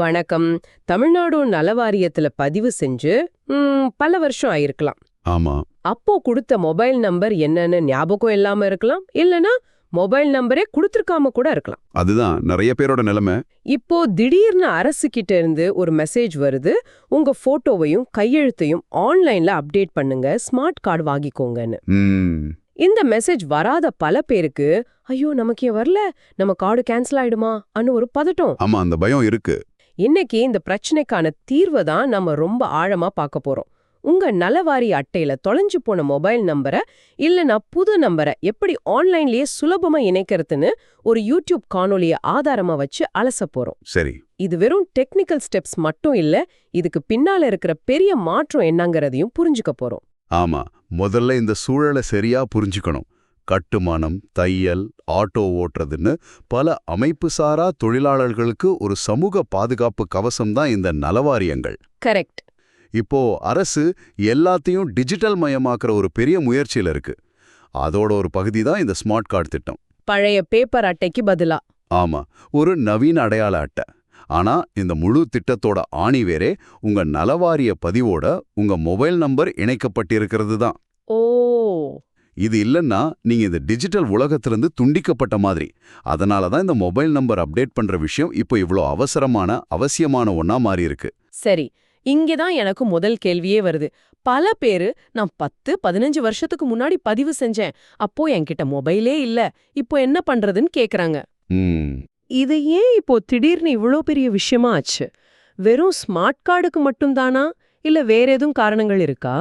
வணக்கம். தமிழ்நாடு நலவாரியத்துல பதிவு செஞ்சு பல வருஷம் ஆயிருக்கலாம். ஆமா. அப்போ கொடுத்த மொபைல் நம்பர் என்னன்னு ஞாபகம் இல்லாம இருக்கலாம் இல்லனா மொபைல் நம்பரே கொடுத்திருக்காம கூட இருக்கலாம். அதுதான் நிறைய பேரோட நிலைமை. இப்போ திடீர்னு அரசு கிட்ட இருந்து ஒரு மெசேஜ் வருது உங்க போட்டோவையும் கையெழுத்தையும் ஆன்லைன்ல அப்டேட் பண்ணுங்க ஸ்மார்ட் கார்டு வாங்கிக்கோங்கன்னு. இந்த மெசேஜ் வராத பல பேருக்கு ஐயோ நமக்கு ஏன் வரல நம்ம கார்டு கேன்சல் ஆயிடுமா அன்னு ஒரு பதட்டம். ஆமா அந்த பயம் இருக்கு. இன்னைக்கு இந்த பிரச்சனைக்கான தீர்வை தான் நம்ம ரொம்ப ஆழமா பார்க்க போறோம். உங்க நலவாரி அட்டையில தொலைஞ்சு போன மொபைல் நம்பரை இல்லனா புது நம்பரை எப்படி ஆன்லைன்லயே சுலபமா இணைக்கிறதுன்னு ஒரு யூடியூப் காணொளிய ஆதாரமா வச்சு அலச போறோம். சரி. இது வெறும் டெக்னிக்கல் ஸ்டெப்ஸ் மட்டும் இல்ல இதுக்கு பின்னால இருக்கிற பெரிய மாற்றம் என்னங்கறதையும் புரிஞ்சுக்க போறோம். ஆமா. முதல்ல இந்த சூழலை சரியா புரிஞ்சுக்கணும். கட்டுமானம் தையல் ஆட்டோ ஓட்டுறதுன்னு பல அமைப்பு சாரா தொழிலாளர்களுக்கு ஒரு சமூக பாதுகாப்பு கவசம் தான் இந்த நலவாரியங்கள். கரெக்ட். இப்போ அரசு எல்லாத்தையும் டிஜிட்டல் மயமாக்குற ஒரு பெரிய முயற்சியில இருக்கு. அதோட ஒரு பகுதி தான் இந்த ஸ்மார்ட் கார்டு திட்டம். பழைய பேப்பர் அட்டைக்கு பதிலா? ஆமா ஒரு நவீன அடையாள அட்டை. ஆனா இந்த முழு திட்டத்தோட ஆணிவேரே உங்க நலவாரிய பதிவோட உங்க மொபைல் நம்பர் இணைக்கப்பட்டிருக்கிறது தான். ஓ இது இல்லைன்னா நீங்க இந்த டிஜிட்டல் உலகத்திலிருந்து துண்டிக்கப்பட்ட மாதிரி. அதனால தான் இந்த மொபைல் நம்பர் அப்டேட் பண்ற விஷயம் இப்போ இவ்ளோ அவசரமான அவசியமான ஒண்ணா மாறி இருக்கு. சரி இங்கதான் எனக்கு முதல் கேள்வியே வருது. பல பேரு நான் பத்து பதினஞ்சு வருஷத்துக்கு முன்னாடி பதிவு செஞ்சேன். அப்போ என்கிட்ட மொபைலே இல்ல. இப்போ என்ன பண்றதுன்னு கேக்குறாங்க. இது ஏன் இப்போ திடீர்னு இவ்ளோ பெரிய விஷயமா ஆச்சு? வெறும் ஸ்மார்ட் கார்டுக்கு மட்டும்தானா இல்ல வேற எதுவும் காரணங்கள் இருக்கா?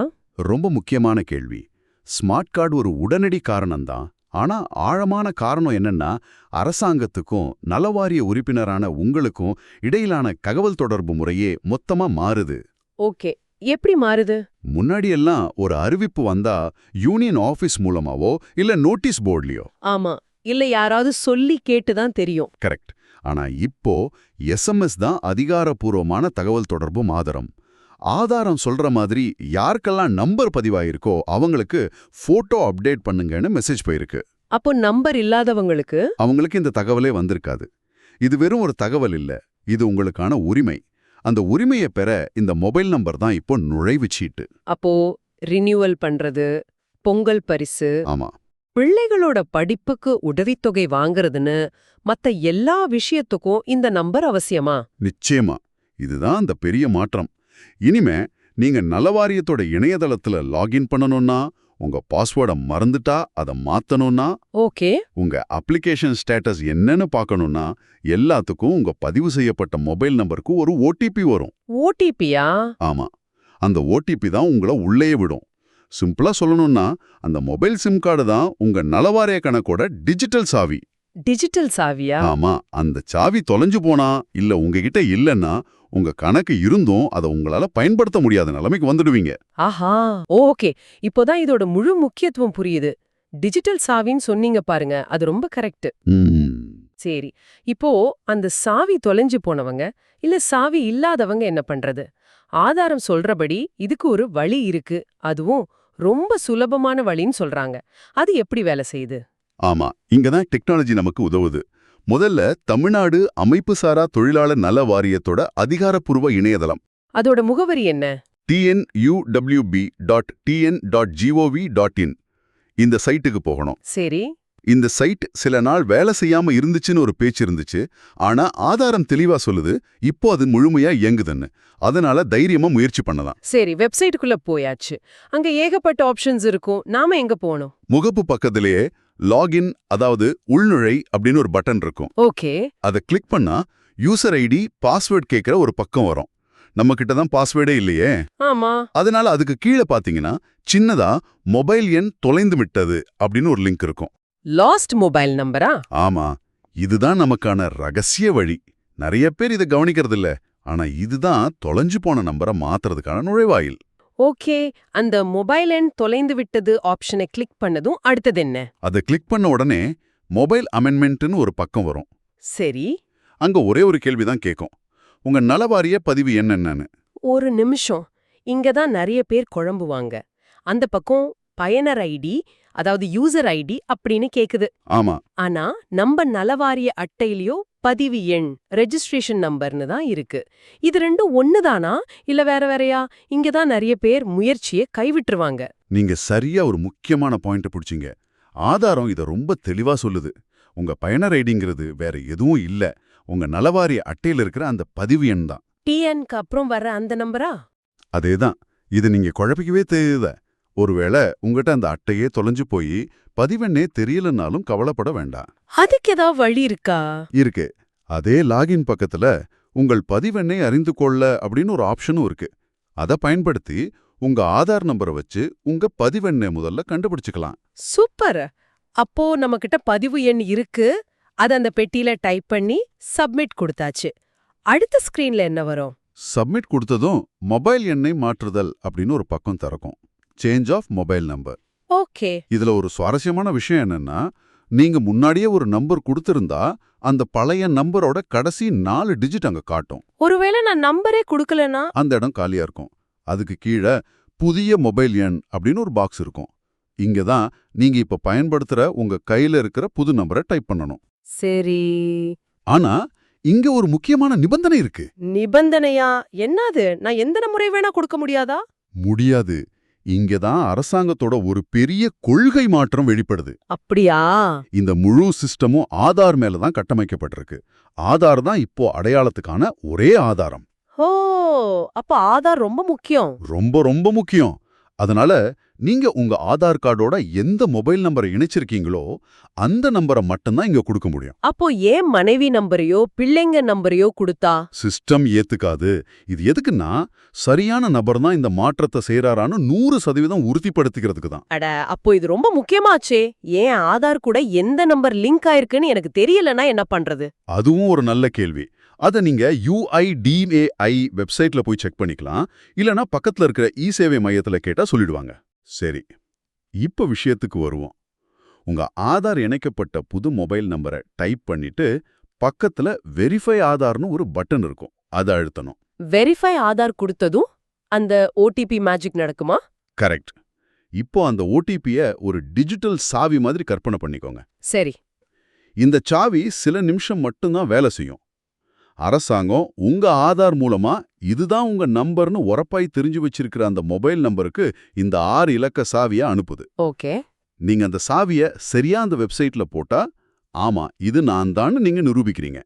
ரொம்ப முக்கியமான கேள்வி. ஸ்மார்ட் கார்டு ஒரு உடனடி காரணம்தான். ஆனா ஆழமான காரணம் என்னன்னா அரசாங்கத்துக்கும் நலவாரிய உறுப்பினரான உங்களுக்கும் இடையிலான தகவல் தொடர்பு முறையே மொத்தமா மாறுது. ஓகே. எப்படி மாறுது? முன்னாடியெல்லாம் ஒரு அறிவிப்பு வந்தா யூனியன் ஆபீஸ் மூலமாவோ இல்ல நோட்டீஸ் போர்ட்லயோ? ஆமா. இல்ல யாராவது சொல்லி கேட்டுதான் தெரியும். கரெக்ட். ஆனா இப்போ எஸ்எம்எஸ் தான் அதிகாரப்பூர்வமான தகவல் தொடர்பு ஆதாரம் ஆதாரம் சொல்ற மாதிரி யாருக்கெல்லாம் நம்பர் பதிவாயிருக்கோ அவங்களுக்கு போட்டோ அப்டேட் பண்ணுங்கன்னு மெசேஜ் போயிருக்கு. அப்போ நம்பர் இல்லாதவங்களுக்கு? அவங்களுக்கு இந்த தகவலே வந்திருக்காது. இது வெறும் ஒரு தகவல் இல்ல இது உங்களுக்கான உரிமை. அந்த உரிமையை பெற இந்த மொபைல் நம்பர் தான் இப்போ நுழைவுச் சீட்டு. அப்போ ரினியூவல் பண்றது பொங்கல் பரிசு ஆமா. பிள்ளைகளோட படிப்புக்கு உதவித்தொகை வாங்குறதுன்னு மத்த எல்லா விஷயத்துக்கும் இந்த நம்பர் அவசியமா? நிச்சயமா. இதுதான் அந்த பெரிய மாற்றம். இனிமே நீங்க நலவாரியத்தோட இணையதளத்துல லாகின் பண்ணணும்னா உங்க பாஸ்வேர்டை மறந்துட்டா அதை மாத்தணும்னா ஓகே. உங்க அப்ளிகேஷன் ஸ்டேட்டஸ் என்னன்னு பார்க்கணும்னா எல்லாத்துக்கும் உங்க பதிவு செய்யப்பட்ட மொபைல் நம்பருக்கு ஒரு ஓடிபி வரும். ஓடிபியா? ஆமா. அந்த ஓடிபி தான் உங்களை உள்ளே விடும். சிம்பிளா சொல்லணும்னா அந்த மொபைல் சிம் கார்டு தான் உங்க நலவாரிய கணக்கோட டிஜிட்டல் சாவி. டிஜிட்டல் சாவியா? ஆமா. அந்த சாவி தொலைஞ்சு போனா இல்ல உங்ககிட்ட இல்லைன்னா உங்க கணக்கு இருந்தும் அதை உங்களால பயன்படுத்த முடியாத நிலைமைக்கு வந்துடுவீங்க. ஆஹா. ஓகே. இப்போதான் இதோட முழு முக்கியத்துவம் புரியுது. டிஜிட்டல் சாவின்னு சொன்னீங்க பாருங்க. அது ரொம்ப கரெக்ட் சரி. இப்போ அந்த சாவி தொலைஞ்சு போனவங்க இல்ல சாவி இல்லாதவங்க என்ன பண்றது? ஆதாரம் சொல்றபடி இதுக்கு ஒரு வழி இருக்கு. அதுவும் ரொம்ப சுலபமான வழின்னு சொல்றாங்க. அது எப்படி வேலை செய்யுது? ஆமா. இங்கதான் டெக்னாலஜி நமக்கு உதவுது. முதல்ல தமிழ்நாடு அமைப்புசாரா தொழிலாளர் நல வாரியத்தோட அதிகாரப்பூர்வ இணையதளம். அதோட முகவரி என்ன? TNUWB dot TN dot GOV dot in இந்த சைட்டுக்கு போகணும். சரி. இந்த சைட் சில நாள் வேலை செய்யாம இருந்துச்சுன்னு ஒரு பேச்சு இருந்துச்சு. ஆனா ஆதாரம் தெளிவா சொல்லுது. இப்போ அது முழுமையா இயங்குதுன்னு. அதனால தைரியமா முயற்சி பண்ணலாம். சரி வெப்சைட்டுக்குள்ள போயாச்சு. அங்க ஏகப்பட்ட ஆப்ஷன்ஸ் இருக்கும். நாம எங்க போகணும்? முகப்பு பக்கத்திலேயே லாகின் அதாவது உள்நுழை அப்படின்னு ஒரு பட்டன் இருக்கும். ஓகே. அதை கிளிக் பண்ணா யூசர் ஐடி பாஸ்வேர்ட் கேட்கிற ஒரு பக்கம் வரும். நம்ம கிட்ட தான் பாஸ்வேர்டே இல்லையே. ஆமா. அதனால அதுக்கு கீழே பாத்தீங்கன்னா சின்னதா மொபைல் எண் தொலைந்து விட்டது அப்படின்னு ஒரு லிங்க் இருக்கும். லாஸ்ட் மொபைல் நம்பரா ஆமா. இதுதான் நமக்கான ரகசிய வழி. நிறைய பேர் இதை கவனிக்கிறது இல்ல ஆனா இதுதான் தொலைஞ்சு போன நம்பரை மாத்துறதுக்கான நுழைவாயில். ஓகே அந்த மொபைல் எண் தொலைந்து விட்டது ஆப்ஷனை கிளிக் பண்ணதும் அடுத்தது என்ன? அதை கிளிக் பண்ண உடனே மொபைல் அமெண்ட்மெண்ட்னு ஒரு பக்கம் வரும். சரி. அங்க ஒரே ஒரு கேள்விதான் கேட்கும். உங்க நலவாரிய பதிவு என்னென்னு? ஒரு நிமிஷம். இங்க தான் நிறைய பேர் குழம்புவாங்க. அந்த பக்கம் பயனர் ஐடி அதாவது யூசர் ஐடி அப்படின்னு கேக்குது. ஆமா. ஆனா நம்ம நலவாரிய அட்டையிலயோ பதிவு எண் ரெஜிஸ்ட்ரேஷன் நம்பர்னு தான் இருக்கு. இது ரெண்டும் ஒண்ணுதானா? இல்ல வேற வேறயா? இங்க தான் நிறைய பேர் முயற்சியை கைவிட்டுருவாங்க. நீங்க சரியா ஒரு முக்கியமான பாயிண்ட் பிடிச்சீங்க. ஆதாரம் இத ரொம்ப தெளிவா சொல்லுது. உங்க பயனர் ஐடிங்கிறது வேற எதுவும் இல்ல. உங்க நலவாரிய அட்டையில இருக்கிற அந்த பதிவு எண் தான். டிஎன்க்கு அப்புறம் வர்ற அந்த நம்பரா? அதேதான். இது நீங்க குழப்பிக்கவே தெரியுத ஒருவேளை உங்ககிட்ட அந்த அட்டையே தொலைஞ்சு போய் பதிவெண்ணே தெரியலனாலும் கவலைப்பட வேண்டாம் அதுக்கு ஏதாவது வழி இருக்கா? இருக்கு. அதே லாகின் பக்கத்துல உங்கள் பதிவெண்ணை அறிந்து கொள்ள அப்படின்னு ஒரு ஆப்ஷனும் இருக்கு. அதை பயன்படுத்தி உங்க ஆதார் நம்பரை வச்சு உங்க பதிவெண்ணை முதல்ல கண்டுபிடிச்சுக்கலாம். சூப்பர். அப்போ நம்ம கிட்ட பதிவு எண் இருக்கு. அத அந்த பெட்டியில டைப் பண்ணி சப்மிட் கொடுத்தாச்சு. அடுத்த ஸ்கிரீன்ல என்ன வரும்? சப்மிட் கொடுத்ததும் மொபைல் எண்ணை மாற்றுதல் அப்படின்னு ஒரு பக்கம் திறக்கும். Change of mobile number okay இதுல ஒரு சுவாரஸ்யமான விஷயம் என்னன்னா நீங்க முன்னாடியே ஒரு நம்பர் கொடுத்திருந்தா அந்த பழைய நம்பரோட கடைசி நாலு டிஜிட் அங்க காட்டும். ஒருவேளை நான் நம்பரே கொடுக்கலனா அந்த இடம் காலியா இருக்கும். அதுக்கு கீழே புதிய மொபைல் எண் அப்படின்னு ஒரு பாக்ஸ் இருக்கும். இங்க தான் நீங்க இப்ப பயன்படுத்துற உங்க கையில இருக்கிற புது நம்பரை டைப் பண்ணணும். சரி. ஆனா இங்க ஒரு முக்கியமான நிபந்தனை இருக்கு. நிபந்தனையா? என்னது? நான் எந்த நம்பரை வேணா கொடுக்க முடியாதா? முடியாது. இங்க தான் அரசாங்கத்தோட ஒரு பெரிய கொள்கை மாற்றம் வெளிப்படுது. அப்படியா? இந்த முழு சிஸ்டமும் ஆதார் மேல தான் கட்டமைக்கப்பட்டிருக்கு. ஆதார் தான் இப்போ அடையாளத்துக்கான ஒரே ஆதாரம். ஓ அப்ப ஆதார் ரொம்ப முக்கியம். ரொம்ப ரொம்ப முக்கியம். அதனால நீங்க உங்க ஆதார் கார்டோட எந்த மொபைல் நம்பரை இணைச்சிருக்கீங்களோ அந்த நம்பரை மட்டும்தான் இங்க கொடுக்க முடியும். அப்போ ஏன் மனைவி நம்பரையோ பிள்ளைங்க நம்பரையோ கொடுத்தா? சிஸ்டம் ஏத்துக்காது. இது எதுக்குன்னா சரியான நபர் தான் இந்த மாற்றத்தை செய்யறாரான்னு நூறு சதவீதம் உறுதிப்படுத்திக்கிறதுக்கு தான். அட அப்போ இது ரொம்ப முக்கியமாச்சே. ஏன் ஆதார் கூட எந்த நம்பர் லிங்க் ஆயிருக்குன்னு எனக்கு தெரியலனா என்ன பண்றது? அதுவும் ஒரு நல்ல கேள்வி. அதை நீங்க யுஐடிஏஐ வெப்சைட்ல போய் செக் பண்ணிக்கலாம். இல்லனா பக்கத்துல இருக்கிற இ சேவை மையத்துல கேட்டா சொல்லிடுவாங்க. சரி இப்ப விஷயத்துக்கு வருவோம். உங்க ஆதார் இணைக்கப்பட்ட புது மொபைல் நம்பரை டைப் பண்ணிட்டு பக்கத்துல வெரிஃபை ஆதார்னு ஒரு பட்டன் இருக்கும். அதை அழுத்தணும். வெரிஃபை ஆதார் கொடுத்ததும் அந்த ஓடிபி மேஜிக் நடக்குமா? கரெக்ட். இப்போ அந்த ஓடிபிய ஒரு டிஜிட்டல் சாவி மாதிரி கற்பனை பண்ணிக்கோங்க. சரி. இந்த சாவி சில நிமிஷம் மட்டும்தான் வேலை செய்யும். அரசாங்கம் உங்க ஆதார் மூலமா இதுதான் உங்க நம்பர்னு உரப்பாய் தெரிஞ்சு வச்சிருக்கிற அந்த மொபைல் நம்பருக்கு இந்த ஆறு இலக்க சாவியை அனுப்புது. ஓகே. நீங்க அந்த சாவிய சரியா அந்த வெப்சைட்ல போட்டா ஆமா இது நான் தான் நீங்க நிரூபிக்கிறீங்க.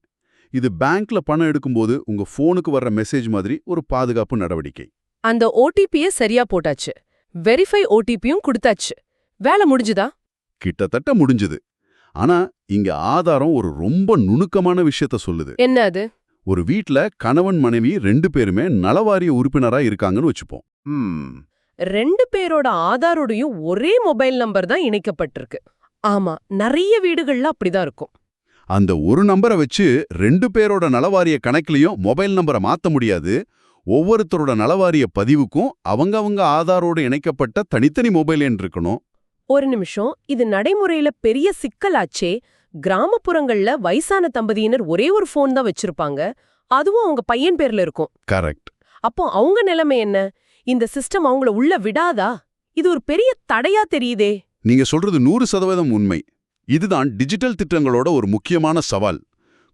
இது பேங்க்ல பணம் எடுக்கும்போது உங்க போனுக்கு வர்ற மெசேஜ் மாதிரி ஒரு பாதுகாப்பு நடவடிக்கை. அந்த ஓடிபிய சரியா போட்டாச்சு. வெரிஃபை ஓடிபியும் கொடுத்தாச்சு. வேலை முடிஞ்சுதா? கிட்டத்தட்ட முடிஞ்சுது. ஆனா இங்க ஆதாரம் ஒரு ரொம்ப நுணுக்கமான விஷயத்த சொல்லுது. என்ன அது? ஒரு வீட்ல கணவன் மனைவி ரெண்டு பேருமே நலவாரிய உறுப்பினரா இருக்காங்கன்னு வச்சுப்போம். ரெண்டு பேரோட ஆதாரோடையும் ஒரே மொபைல் நம்பர் தான் இணைக்கப்பட்டிருக்கு. ஆமா நிறைய வீடுகள்ல அப்படிதான் இருக்கும். அந்த ஒரு நம்பரை வச்சு ரெண்டு பேரோட நலவாரிய கணக்குலயும் மொபைல் நம்பரை மாத்த முடியாது. ஒவ்வொருத்தரோட நலவாரிய பதிவுக்கும் அவங்க அவங்க ஆதாரோடு இணைக்கப்பட்ட தனித்தனி மொபைல் எண் இருக்கணும். ஒரு நிமிஷம் இது நடைமுறையில பெரிய சிக்கலாச்சே. கிராமப்புறங்கள்ல வயசான தம்பதியினர் ஒரே ஒரு ஃபோன் தான் வச்சிருப்பாங்க. அதுவும் அவங்க பையன் பேர்ல இருக்கும். கரெக்ட் அப்போ அவங்க நிலைமை என்ன? இந்த சிஸ்டம் அவங்கள உள்ள விடாதா? இது ஒரு பெரிய தடையா தெரியுதே. நீங்க சொல்றது நூறு சதவீதம் உண்மை. இதுதான் டிஜிட்டல் திட்டங்களோட ஒரு முக்கியமான சவால்.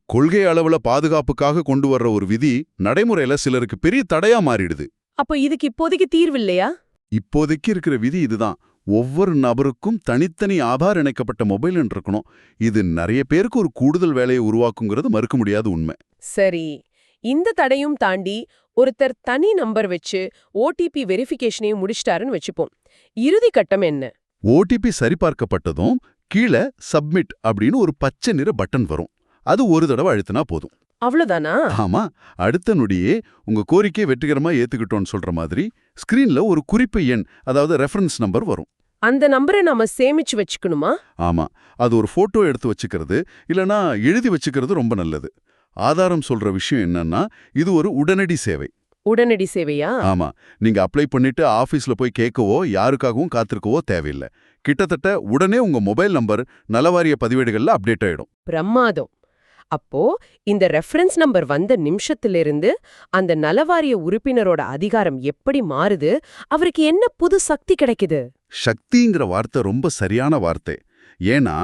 கொள்கை அளவுல பாதுகாப்புக்காக கொண்டு வர்ற ஒரு விதி நடைமுறையில சிலருக்கு பெரிய தடையா மாறிடுது. அப்போ இதுக்கு இப்போதைக்கு தீர்வு இல்லையா? இப்போதைக்கு இருக்கிற விதி இதுதான். ஒவ்வொரு நபருக்கும் தனித்தனி ஆதார் இணைக்கப்பட்ட மொபைல் எண் இருக்கணும் இது நிறைய பேருக்கு ஒரு கூடுதல் வேலையை உருவாக்குங்கிறது மறுக்க முடியாத உண்மை. சரி. இந்த தடையும் தாண்டி ஒருத்தர் தனி நம்பர் வச்சு ஓடிபி வெரிஃபிகேஷனையும் முடிச்சிட்டாருன்னு வச்சுப்போம். இறுதி கட்டம் என்ன? ஓடிபி சரிபார்க்கப்பட்டதும் கீழே சப்மிட் அப்படின்னு ஒரு பச்சை நிற பட்டன் வரும். அது ஒரு தடவை அழுத்தினா போதும். அவ்வளவுதானா? ஆமா அடுத்த நொடியே உங்க கோரிக்கையை வெற்றிகரமா ஏத்துக்கிட்டோம்னு சொல்ற மாதிரி ஸ்கிரீன்ல ஒரு குறிப்பு எண் அதாவது ரெஃபரன்ஸ் நம்பர் வரும். அந்த நம்பரை நாம சேமிச்சு வச்சுக்கணுமா? ஆமா அது ஒரு போட்டோ எடுத்து வச்சுக்கிறது இல்லனா எழுதி வச்சுக்கிறது ரொம்ப நல்லது. ஆதாரம் சொல்ற விஷயம் என்னன்னா இது ஒரு உடனடி சேவை. உடனடி சேவையா? ஆமா நீங்க அப்ளை பண்ணிட்டு ஆபீஸ்ல போய் கேட்கவோ யாருக்காகவும் காத்திருக்கவோ தேவையில்லை. கிட்டத்தட்ட உடனே உங்க மொபைல் நம்பர் நலவாரிய பதிவேடுகள்ல அப்டேட் ஆயிடும். பிரமாதம். அப்போ இந்த ரெஃபரன்ஸ் நம்பர் வந்த நிமிஷத்திலிருந்து அந்த நலவாரிய உறுப்பினரோட அதிகாரம் எப்படி மாறுது? அவருக்கு என்ன புது சக்தி கிடைக்குது? சக்திங்கிற வார்த்தை ரொம்ப சரியான வார்த்தை. ஏன்னா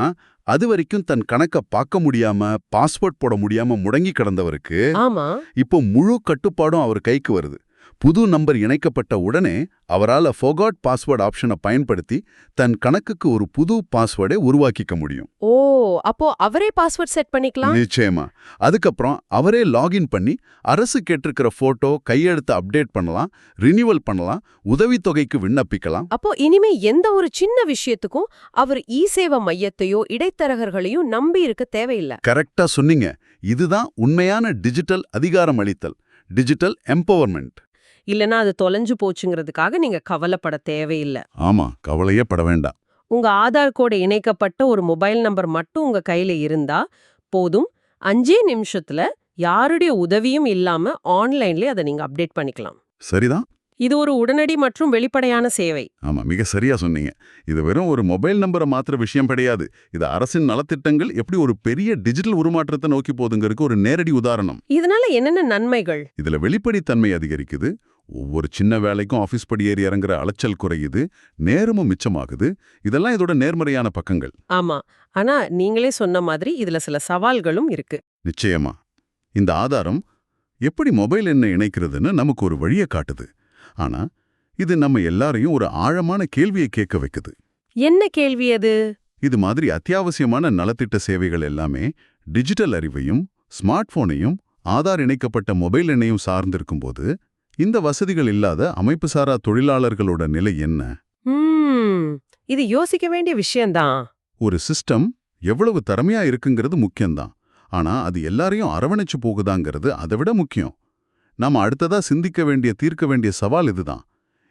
அது வரைக்கும் தன் கணக்க பார்க்க முடியாம பாஸ்வேர்ட் போட முடியாம முடங்கி கிடந்தவருக்கு ஆமா. இப்போ முழு கட்டுப்பாடும் அவர் கைக்கு வருது. புது நம்பர் இணைக்கப்பட்ட உடனே அவரால ஃபோகாட் பாஸ்வேர்ட் ஆப்ஷனை பயன்படுத்தி தன் கணக்குக்கு ஒரு புது பாஸ்வேர்டை உருவாக்கிக்க முடியும். ஓ அப்போ அவரே பாஸ்வேர்ட் செட் பண்ணிக்கலாம்? நிச்சயமா. அதுக்கப்புறம் அவரே லாகின் பண்ணி அரசு கேட்டிருக்கிற போட்டோ கையெழுத்து அப்டேட் பண்ணலாம் ரினியூவல் பண்ணலாம் உதவித்தொகைக்கு விண்ணப்பிக்கலாம். அப்போ இனிமே எந்த ஒரு சின்ன விஷயத்துக்கும் அவர் இ சேவை மையத்தையோ இடைத்தரகர்களையும் நம்பி இருக்க தேவையில்லை. கரெக்டா சொன்னீங்க. இதுதான் உண்மையான டிஜிட்டல் அதிகாரம் அளித்தல். டிஜிட்டல் எம்பவர்மெண்ட் இல்லனா அது தொலைஞ்சு போச்சுங்கிறதுக்காக நீங்க கவலைப்பட தேவையில்லை. ஆமா கவலையே பட வேண்டாம். உங்க ஆதார் கோடு இணைக்கப்பட்ட ஒரு மொபைல் நம்பர் மட்டும் உங்க கையில இருந்தா போதும். அஞ்சே நிமிஷத்துல யாருடைய உதவியும் இல்லாம ஆன்லைன்லயே அதை நீங்க அப்டேட் பண்ணிக்கலாம். சரிதான். இது ஒரு உடனடி மற்றும் வெளிப்படையான சேவை. ஆமா மிக சரியா சொன்னீங்க. இது வெறும் ஒரு மொபைல் நம்பரை மாத்திர விஷயம் கிடையாது. இது அரசின் நலத்திட்டங்கள் எப்படி ஒரு பெரிய டிஜிட்டல் உருமாற்றத்தை நோக்கி போகுதுங்கிறதுக்கு ஒரு நேரடி உதாரணம். இதனால என்னென்ன நன்மைகள்? இதுல வெளிப்படைத்தன்மை அதிகரிக்குது. ஒவ்வொரு சின்ன வேலைக்கும் ஆபீஸ் படி ஏறி இறங்குற அலைச்சல் குறையுது நேரமும் மிச்சமாகுது. இதெல்லாம் இதோட நேர்மறையான பக்கங்கள். ஆமா. ஆனா நீங்களே சொன்ன மாதிரி இதுல சில சவால்களும் இருக்கு. நிச்சயமா. இந்த ஆதாரம் எப்படி மொபைல் எண்ணை இணைக்கிறதுன்னு நமக்கு ஒரு வழியை காட்டுது. ஆனா இது நம்ம எல்லாரையும் ஒரு ஆழமான கேள்வியை கேட்க வைக்குது. என்ன கேள்வி அது? இது மாதிரி அத்தியாவசியமான நலத்திட்ட சேவைகள் எல்லாமே டிஜிட்டல் அறிவையும் ஸ்மார்ட் போனையும் ஆதார் இணைக்கப்பட்ட மொபைல் எண்ணையும் சார்ந்திருக்கும்போது இந்த வசதிகள் இல்லாத அமைப்புசாரா தொழிலாளர்களோட நிலை என்ன? இது யோசிக்க வேண்டிய விஷயம்தான். ஒரு சிஸ்டம் எவ்வளவு திறமையா இருக்குங்கிறது முக்கியம்தான். ஆனா அது எல்லாரையும் அரவணைச்சு போகுதாங்கிறது அதை விட முக்கியம். நாம அடுத்ததா சிந்திக்க வேண்டிய தீர்க்க வேண்டிய சவால் இதுதான்.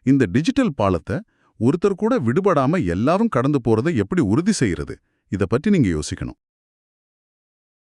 இந்த டிஜிட்டல் பாலத்தை ஒருத்தர் கூட விடுபடாம எல்லாரும் கடந்து போறதை எப்படி உறுதி செய்யறது? இத பற்றி நீங்க யோசிக்கணும்.